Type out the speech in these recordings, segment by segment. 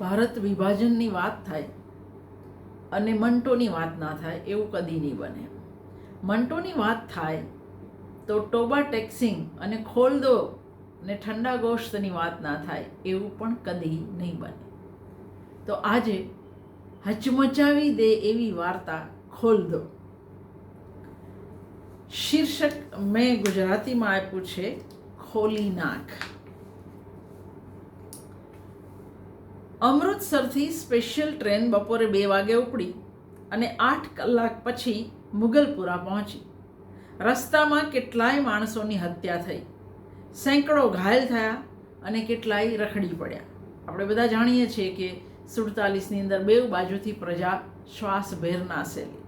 ભારત વિભાજનની વાત થાય અને મંટોની વાત ના થાય એવું કદી નહીં બને. મંટોની વાત થાય તો ટોબા ટેક્સિંગ અને ખોલદો ને ઠંડા ગોશ્તની વાત ના થાય એવું પણ કદી નહીં બને. તો આજે હચમચાવી દે એવી વાર્તા ખોલ દો શીર્ષક મેં ગુજરાતીમાં આપ્યું છે, ખોલી નાખ. અમૃતસરથી સ્પેશિયલ ટ્રેન બપોરે બે વાગે ઉપડી અને આઠ કલાક પછી મુગલપુરા પહોંચી. રસ્તામાં કેટલાય માણસોની હત્યા થઈ. સેંકડો ઘાયલ થયા અને કેટલાય રખડી પડ્યા. આપણે બધા જાણીએ છીએ કે સુડતાલીસની અંદર બેઉ બાજુથી પ્રજા શ્વાસભેર નાસેલી.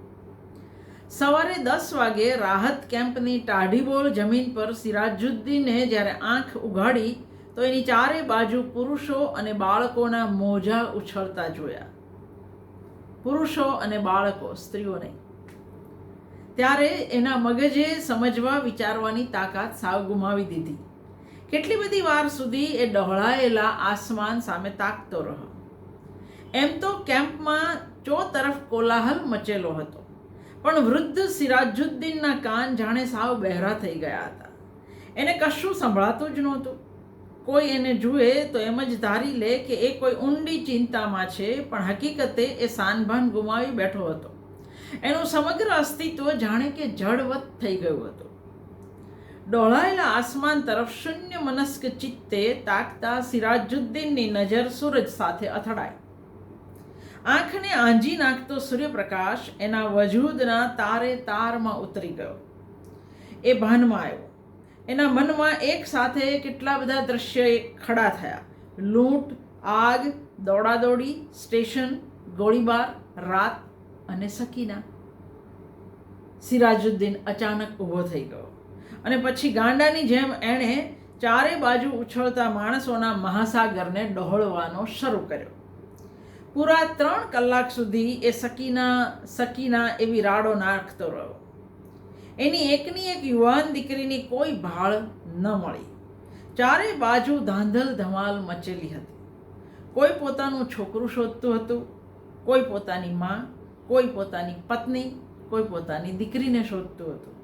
સવારે દસ વાગે રાહત કેમ્પની ટાઢીબોળ જમીન પર સિરાજુદ્દીને જ્યારે આંખ ઉઘાડી તો એની ચારે બાજુ પુરુષો અને બાળકોના મોજા ઉછળતા જોયા. પુરુષો અને બાળકો સ્ત્રીઓ નહીં ત્યારે એના મગજે સમજવા વિચારવાની તાકાત સાવ ગુમાવી દીધી. કેટલી બધી વાર સુધી એ ડહોળાયેલા આસમાન સામે તાકતો રહ્યો. એમ તો કેમ્પમાં ચો તરફ કોલાહલ મચેલો હતો. પણ વૃદ્ધ સિરાજુદ્દીનના કાન જાણે સાવ બહેરા થઈ ગયા હતા. એને કશું સંભળાતું જ નહોતું. કોઈ એને જુએ તો એમ જ ધારી લે કે એ કોઈ ઊંડી ચિંતામાં છે, પણ હકીકતે એ સાનભાન ગુમાવી બેઠો હતો. એનું સમગ્ર અસ્તિત્વ જાણે કે જળવત થઈ ગયું હતું. ડોળાયેલા આસમાન તરફ શૂન્ય મનસ્ક ચિત્તે તાકતા સિરાજુદ્દીનની નજર સૂરજ સાથે અથડાઈ. આંખને આંજી નાખતો સૂર્યપ્રકાશ એના વજૂદના તારે તારમાં ઉતરી ગયો. એ ભાનમાં આવ્યો. એના મનમાં એક સાથે કેટલા બધા દ્રશ્ય ખડા થયા. લૂંટ, આગ, દોડાદોડી, સ્ટેશન, ગોળીબાર, રાત અને સકીના. સિરાજુદ્દીન અચાનક ઊભો થઈ ગયો અને પછી ગાંડાની જેમ એણે ચારે બાજુ ઉછળતા માણસોના મહાસાગરને ડહોળવાનો શરૂ કર્યો. પૂરા ત્રણ કલાક સુધી એ સકીના સકીના એવી રાડો નાખતો રહ્યો. એની એકની એક યુવાન દીકરીની કોઈ ભાળ ન મળી. ચારે બાજુ ધાંધલ ધમાલ મચેલી હતી. કોઈ પોતાનું છોકરું શોધતું હતું, કોઈ પોતાની માં, કોઈ પોતાની પત્ની, કોઈ પોતાની દીકરીને શોધતું હતું.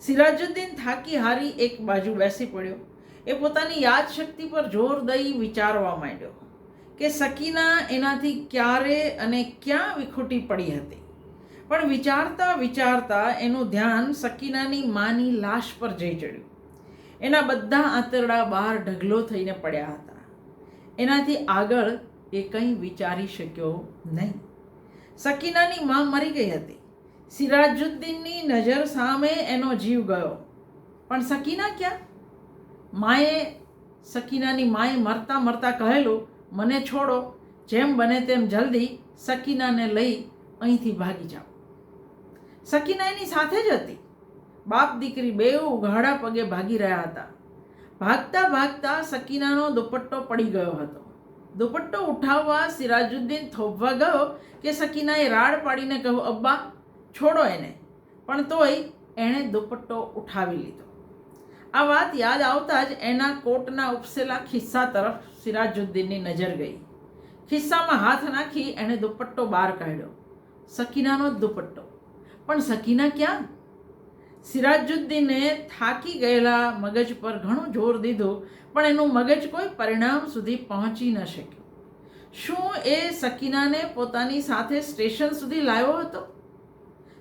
સિરાજુદ્દીન થાકી હારી એક બાજુ બેસી પડ્યો. એ પોતાની યાદશક્તિ પર જોર દઈ વિચારવા માંડ્યો કે સકીના એનાથી ક્યારે અને ક્યાં વિખૂટી પડી હતી. પણ વિચારતા વિચારતા એનું ધ્યાન સકીનાની માની લાશ પર જઈ ચડ્યું. એના બધા આંતરડા બહાર ઢગલો થઈને પડ્યા હતા. એનાથી આગળ એ કંઈ વિચારી શક્યો નહીં. સકીનાની માં મરી ગઈ હતી. સિરાજુદ્દીનની નજર સામે એનો જીવ ગયો. પણ સકીના ક્યાં? માએ સકીનાની માએ મરતા મરતા કહેલું, મને છોડો. જેમ બને તેમ જલ્દી સકીનાને લઈ અહીંથી ભાગી જાઓ. સકીના એની સાથે જ હતી. બાપ દીકરી બે ઉઘાડા પગે ભાગી રહ્યા હતા. ભાગતા ભાગતા સકીનાનો દુપટ્ટો પડી ગયો હતો. દુપટ્ટો ઉઠાવવા સિરાજુદ્દીન થોભવા ગયો કે સકીનાએ રાડ પાડીને કહ્યું, અબ્બા, છોડો એને. પણ તોય એણે દુપટ્ટો ઉઠાવી લીધો. આ વાત યાદ આવતા જ એના કોટના ઉપસેલા ખિસ્સા તરફ સિરાજુદ્દીનની નજર ગઈ. ખિસ્સામાં હાથ નાખી એણે દુપટ્ટો બહાર કાઢ્યો. સકીનાનો જ દુપટ્ટો પણ સકીના ક્યાં? સિરાજુદ્દીને થાકી ગયેલા મગજ પર ઘણું જોર દીધું, પણ એનું મગજ કોઈ પરિણામ સુધી પહોંચી ન શક્યું. શું એ સકીનાને પોતાની સાથે સ્ટેશન સુધી લાવ્યો હતો?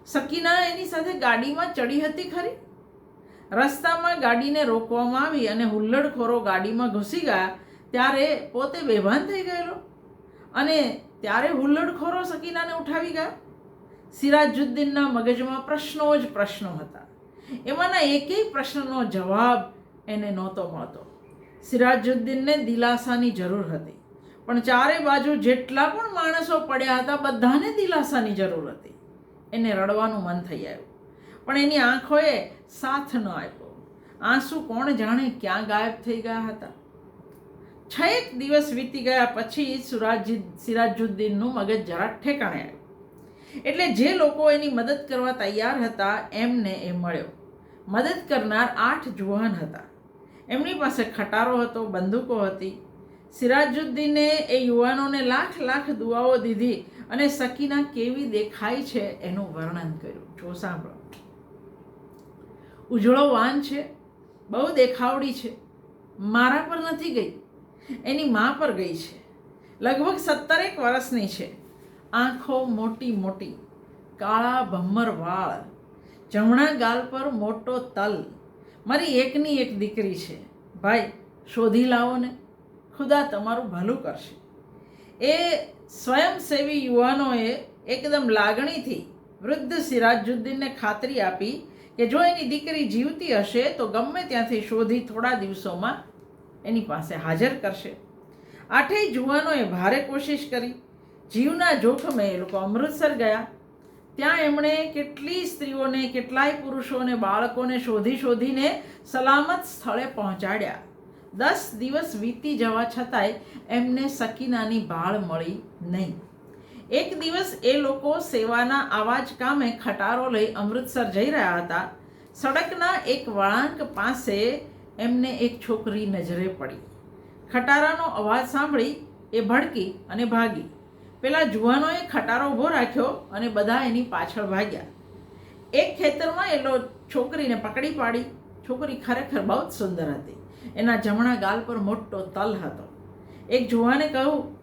સકીના એની સાથે ગાડીમાં ચડી હતી ખરી? રસ્તામાં ગાડીને રોકવામાં આવી અને હુલ્લડખોરો ગાડીમાં ઘૂસી ગયા, ત્યારે પોતે બેભાન થઈ ગયેલો. અને ત્યારે હુલ્લડખોરો સકીનાને ઉઠાવી ગયા. સિરાજુદ્દીનના મગજમાં પ્રશ્નો જ પ્રશ્નો હતા. એમાંના એકેય પ્રશ્નનો જવાબ એને નહોતો મળતો. સિરાજુદ્દીનને દિલાસાની જરૂર હતી. પણ ચારે બાજુ જેટલા પણ માણસો પડ્યા હતા, બધાને દિલાસાની જરૂર હતી. એને રડવાનું મન થઈ આવ્યું. પણ એની આંખોએ સાથ ન આપ્યો. આંસુ કોણ જાણે ક્યાં ગાયબ થઈ ગયા હતા? છ એક દિવસ વીતી ગયા પછી સુરાજી, સિરાજુદ્દીનનું મગજ જરા ઠેકાણે આવ્યું. એટલે જે લોકો એની મદદ કરવા તૈયાર હતા, એમને એ મળ્યો. મદદ કરનાર આઠ જુવાન હતા. એમની પાસે ખટારો હતો, બંદૂકો હતી. સિરાજુદ્દીને એ યુવાનોને લાખ લાખ દુઆઓ દીધી અને સકીના કેવી દેખાય છે એનું વર્ણન કર્યું. જો સાંભળો. ઉજળો વાન છે, બહુ દેખાવડી છે. મારા પર નથી ગઈ. એની મા પર ગઈ છે. લગભગ સત્તરેક વર્ષની છે. આંખો મોટી મોટી, કાળા ભમ્મર વાળ, જમણા ગાલ પર મોટો તલ. મારી એકની એક દીકરી છે. ભાઈ, શોધી લાવો ને. ખુદા તમારું ભલું કરશે. એ સ્વયંસેવી યુવાનોએ એકદમ લાગણીથી વૃદ્ધ સિરાજુદ્દીનને ખાતરી આપી કે જો એની દીકરી જીવતી હશે તો ગમે ત્યાંથી શોધી થોડા દિવસોમાં એની પાસે હાજર કરશે. આઠેય જુવાનોએ ભારે કોશિશ કરી. જીવના જોખમે એ લોકો અમૃતસર ગયા. ત્યાં એમણે કેટલી સ્ત્રીઓને, કેટલાય પુરુષોને, બાળકોને શોધી શોધીને સલામત સ્થળે પહોંચાડ્યા. દસ દિવસ વીતી જવા છતાંય એમને સકીનાની બાળ મળી નહીં. એક દિવસ એ લોકો સેવાના આવા જ કામે ખટારો લઈ અમૃતસર જઈ રહ્યા હતા. સડકના એક વળાંક પાસે એમને એક છોકરી નજરે પડી. ખટારાનો અવાજ સાંભળી એ ભડકી અને ભાગી. પેલા જુવાનોએ ખટારો ઊભો રાખ્યો અને બધા એની પાછળ ભાગ્યા. એક ખેતરમાં એલો છોકરીને પકડી પાડી. છોકરી ખરેખર બહુ જ સુંદર હતી. એના જમણા ગાલ પર મોટો તલ હતો. એક જુવાને કહ્યું,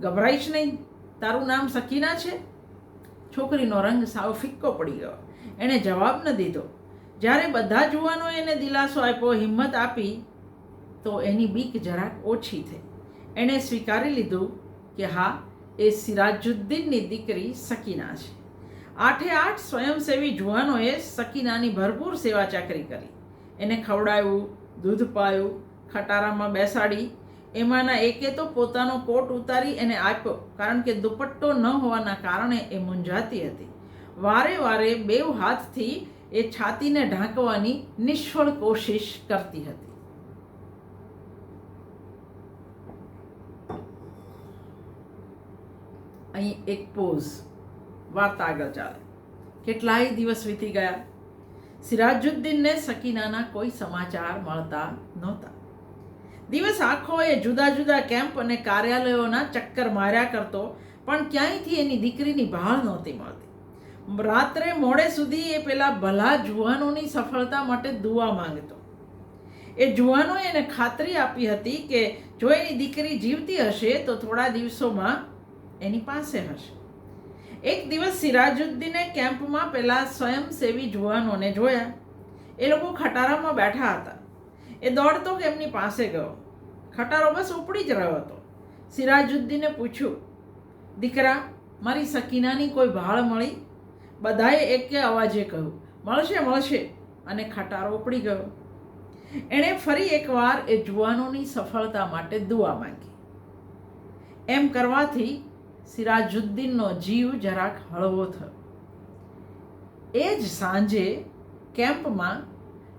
ગભરાઈશ નહીં. તારું નામ સકીના છે? છોકરીનો રંગ સાવ ફિક્કો પડી ગયો. એણે જવાબ ન દીધો. જ્યારે બધા જુવાનોએ એને દિલાસો આપ્યો, હિંમત આપી, તો એની બીક જરાક ઓછી થઈ. એણે સ્વીકારી લીધું કે હા એ સિરાજુદ્દીનની દીકરી સકીના છે. આઠે આઠ સ્વયંસેવી જુવાનોએ સકીનાની ભરપૂર સેવા ચાકરી કરી. એને ખવડાવ્યું, દૂધ પાયું, ખટારામાં બેસાડી, એમાંના એકે તો પોતાનો કોટ ઉતારી એને આપ્યો, કારણ કે દુપટ્ટો ન હોવાના કારણે એ મૂંઝાતી હતી. વારે વારે બેવ હાથથી એ છાતીને ઢાંકવાની નિષ્ફળ કોશિશ કરતી હતી. અહીં એક પોઝ. વાર્તા આગળ ચાલે. કેટલાય દિવસ વીતી ગયા. સિરાજુદ્દીનને સકીનાના કોઈ સમાચાર મળતા નહોતા. દિવસ આખો એ જુદા જુદા કેમ્પ અને કાર્યાલયોના ચક્કર માર્યા કરતો, પણ ક્યાંયથી એની દીકરીની ભાળ નહોતી મળતી. રાત્રે મોડે સુધી એ પેલા ભલા જુવાનોની સફળતા માટે દુઆ માંગતો. એ જુવાનોએ એને ખાતરી આપી હતી કે જો એની દીકરી જીવતી હશે, તો થોડા દિવસોમાં એની પાસે હશે. એક દિવસ સિરાજુદ્દીને કેમ્પમાં પેલા સ્વયંસેવી જુવાનોને જોયા. એ લોકો ખટારામાં બેઠા હતા. એ દોડતો કે એમની પાસે ગયો. ખટારો બસ ઉપડી જ રહ્યો હતો. સિરાજુદ્દીને પૂછ્યું, દીકરા, મારી સકીનાની કોઈ ભાળ મળી? બધાએ એકે અવાજે કહ્યું, મળશે મળશે. અને ખટારો ઉપડી ગયો. એણે ફરી એકવાર એ જુવાનોની સફળતા માટે દુઆ માંગી. એમ કરવાથી સિરાજુદ્દીનનો જીવ જરાક હળવો થયો. એ જ સાંજે કેમ્પમાં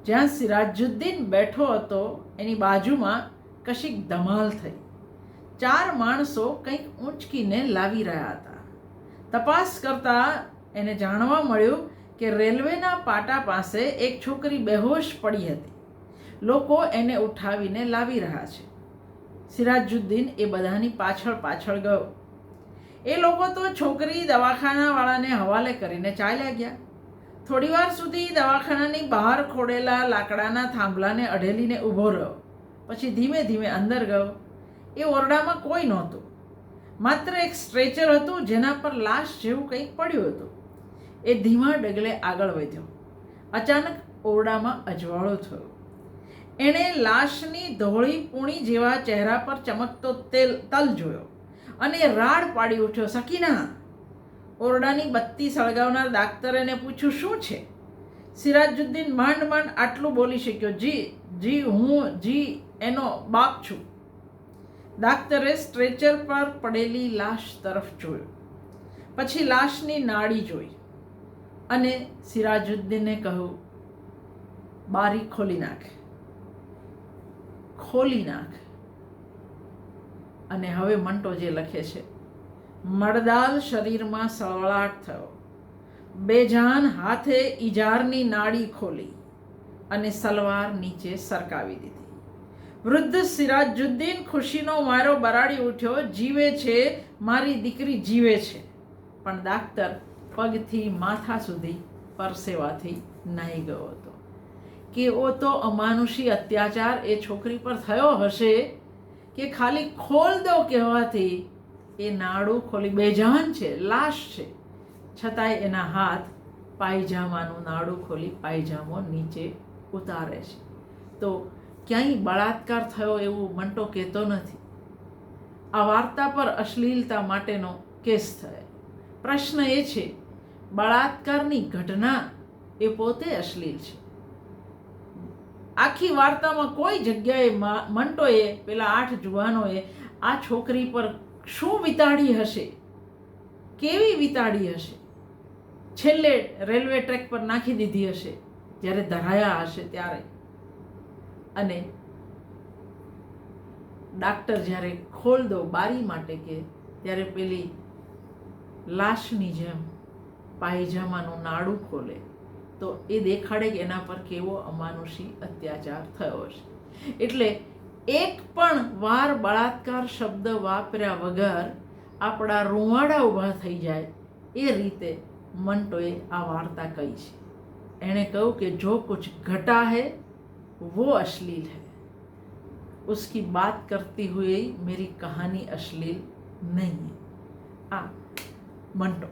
જ્યાં સિરાજુદ્દીન બેઠો હતો, એની બાજુમાં કશીક ધમાલ થઈ. ચાર માણસો કંઈક ઊંચકીને લાવી રહ્યા હતા. તપાસ કરતા એને જાણવા મળ્યું કે રેલવેના પાટા પાસે એક છોકરી બેહોશ પડી હતી. લોકો એને ઉઠાવીને લાવી રહ્યા છે. સિરાજુદ્દીન એ બધાની પાછળ પાછળ ગયો. એ લોકો તો છોકરી દવાખાનાવાળાને હવાલે કરીને ચાલ્યા ગયા થોડીવાર સુધી દવાખાનાની બહાર ખોડેલા લાકડાના થાંભલાને અઢેલીને ઊભો રહ્યો. પછી ધીમે ધીમે અંદર ગયો. એ ઓરડામાં કોઈ નહોતું. માત્ર એક સ્ટ્રેચર હતું જેના પર લાશ જેવું કંઈક પડ્યું હતું. એ ધીમા ડગલે આગળ વધ્યો. અચાનક ઓરડામાં અજવાળો થયો. એણે લાશની ધોળી પૂણી જેવા ચહેરા પર ચમકતો તેલ તલ જોયો. અને રાડ પાડી ઉઠ્યો, સકીના, ઓરડાની બત્તી સળગાવનાર ડાક્ટરેને પૂછ્યું, શું છે? સિરાજુદ્દીન માંડ માંડ આટલું બોલી શક્યો, જી જી, હું, જી, એનો બાપ છું. ડાક્ટરે સ્ટ્રેચર પર પડેલી લાશ તરફ જોયું. પછી લાશની નાડી જોઈ અને સિરાજુદ્દીને કહ્યું, બારી ખોલી નાખ ખોલી નાખ. અને હવે મંટો જે લખે છે મળદાલ શરીરમાં સળવળાટ થયો. બેજાન હાથે ઇજારની નાડી ખોલી અને સલવાર નીચે સરકાવી દીધી. વૃદ્ધ સિરાજુદ્દીન ખુશીનો મારો બરાડી ઉઠ્યો, જીવે છે, મારી દીકરી જીવે છે. પણ ડાક્ટર પગથી માથા સુધી પરસેવાથી નાહી ગયો હતો. કેવો તો અમાનુષી અત્યાચાર એ છોકરી પર થયો હશે કે ખાલી ખોલ દો કહેવાથી એ નાડું ખોલી બેજાન છે, લાશ છે. છતાંય એના હાથ પાયજામાનું નાડું ખોલી પાયજામો નીચે ઉતારે છે. તો ક્યાંય બળાત્કાર થયો એવું મંટો કહેતો નથી. આ વાર્તા પર અશ્લીલતા માટેનો કેસ થયો. પ્રશ્ન એ છે, બળાત્કારની ઘટના એ પોતે અશ્લીલ છે. આખી વાર્તામાં કોઈ જગ્યાએ મંટોએ, પેલા આઠ જુવાનોએ આ છોકરી પર શું વિતાડી હશે? કેવી વિતાડી હશે? છેલ્લે રેલવે ટ્રેક પર નાખી દીધી હશે, જ્યારે ધરાયા હશે ત્યારે. અને ડાક્ટર જ્યારે ખોલ દો બારી માટે કે, ત્યારે પેલી લાશની જેમ પાયજામાનું નાડું ખોલે. તો એ દેખાડે કે એના પર કેવો અમાનુષી અત્યાચાર થયો છે એટલે એક પણ વાર બળાત્કાર શબ્દ વાપર્યા વગર આપણા રૂવાડા ઊભા થઈ જાય એ રીતે મંટોએ આ વાર્તા કહી છે એણે કહ્યું કે જો કુછ ઘટા है वो अश्लील है उसकी बात करती हुए मेरी कहानी अश्लील नहीं है આ મંટો